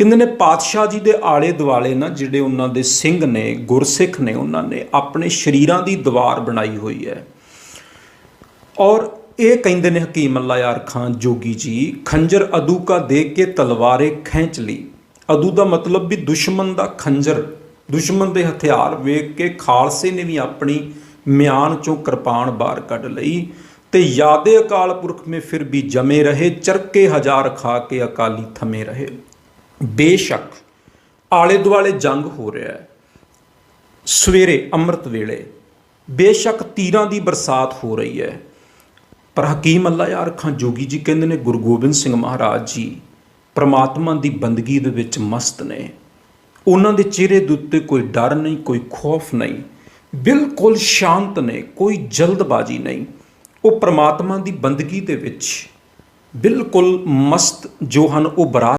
ਕਹਿੰਦੇ ਨੇ ਪਾਤਸ਼ਾਹ ਜੀ ਦੇ ਆਲੇ ਦੁਆਲੇ ਨਾ ਜਿਹੜੇ ਉਹਨਾਂ ਦੇ ਸਿੰਘ ਨੇ, ਗੁਰਸਿੱਖ ਨੇ ਉਹਨਾਂ ਨੇ ਆਪਣੇ ਸ਼ਰੀਰਾਂ ਦੀ ਦੀਵਾਰ ਬਣਾਈ ਹੋਈ ਹੈ। ਔਰ ਇਹ ਕਹਿੰਦੇ ਨੇ ਹਕੀਮ ਅੱਲਾ ਯਾਰ ਖਾਨ ਜੋਗੀ ਜੀ, ਖੰਜਰ ਅਦੂ ਕਾ ਦੇਖ ਕੇ ਤਲਵਾਰੇ ਖੈਂਚ ਲਈ ਅਦੂ ਦਾ ਮਤਲਬ ਵੀ ਦੁਸ਼ਮਣ ਦਾ ਖੰਜਰ, ਦੁਸ਼ਮਣ ਦੇ ਹਥਿਆਰ ਵੇਖ ਕੇ ਖਾਲਸੇ ਨੇ ਵੀ ਆਪਣੀ ਮਿਆਨ ਚੋਂ ਕਿਰਪਾਨ ਬਾਹਰ ਕੱਢ ਲਈ ਤੇ ਯਾਦੇ ਅਕਾਲ ਪੁਰਖ ਮੇ ਫਿਰ ਵੀ ਜਮੇ ਰਹੇ, ਚਰਕੇ ਹਜ਼ਾਰ ਖਾ ਕੇ ਅਕਾਲੀ ਥਮੇ ਰਹੇ। ਬੇਸ਼ੱਕ ਆਲੇ ਦੁਆਲੇ ਜੰਗ ਹੋ ਰਿਹਾ ਹੈ। ਸਵੇਰੇ ਅੰਮ੍ਰਿਤ ਵੇਲੇ ਬੇਸ਼ੱਕ ਤੀਰਾਂ ਦੀ ਬਰਸਾਤ ਹੋ ਰਹੀ ਹੈ। ਪਰ ਹਕੀਮ ਅੱਲਾ ਯਾਰ ਖਾਂ ਜੋਗੀ ਜੀ ਕਹਿੰਦੇ ਨੇ, ਗੁਰੂ ਗੋਬਿੰਦ ਸਿੰਘ ਮਹਾਰਾਜ ਜੀ ਪ੍ਰਮਾਤਮਾ ਦੀ ਬੰਦਗੀ ਦੇ ਵਿੱਚ ਮਸਤ ਨੇ। ਉਹਨਾਂ ਦੇ ਚਿਹਰੇ ਦੇ ਉੱਤੇ ਕੋਈ ਡਰ ਨਹੀਂ, ਕੋਈ ਖੌਫ ਨਹੀਂ। ਬਿਲਕੁਲ ਸ਼ਾਂਤ ਨੇ, ਕੋਈ ਜਲਦਬਾਜ਼ੀ ਨਹੀਂ। ਉਹ ਪ੍ਰਮਾਤਮਾ ਦੀ ਬੰਦਗੀ ਦੇ ਵਿੱਚ ਬਿਲਕੁਲ ਮਸਤ ਜੋ ਹਨ, ਉਹ ਬਰਾਤ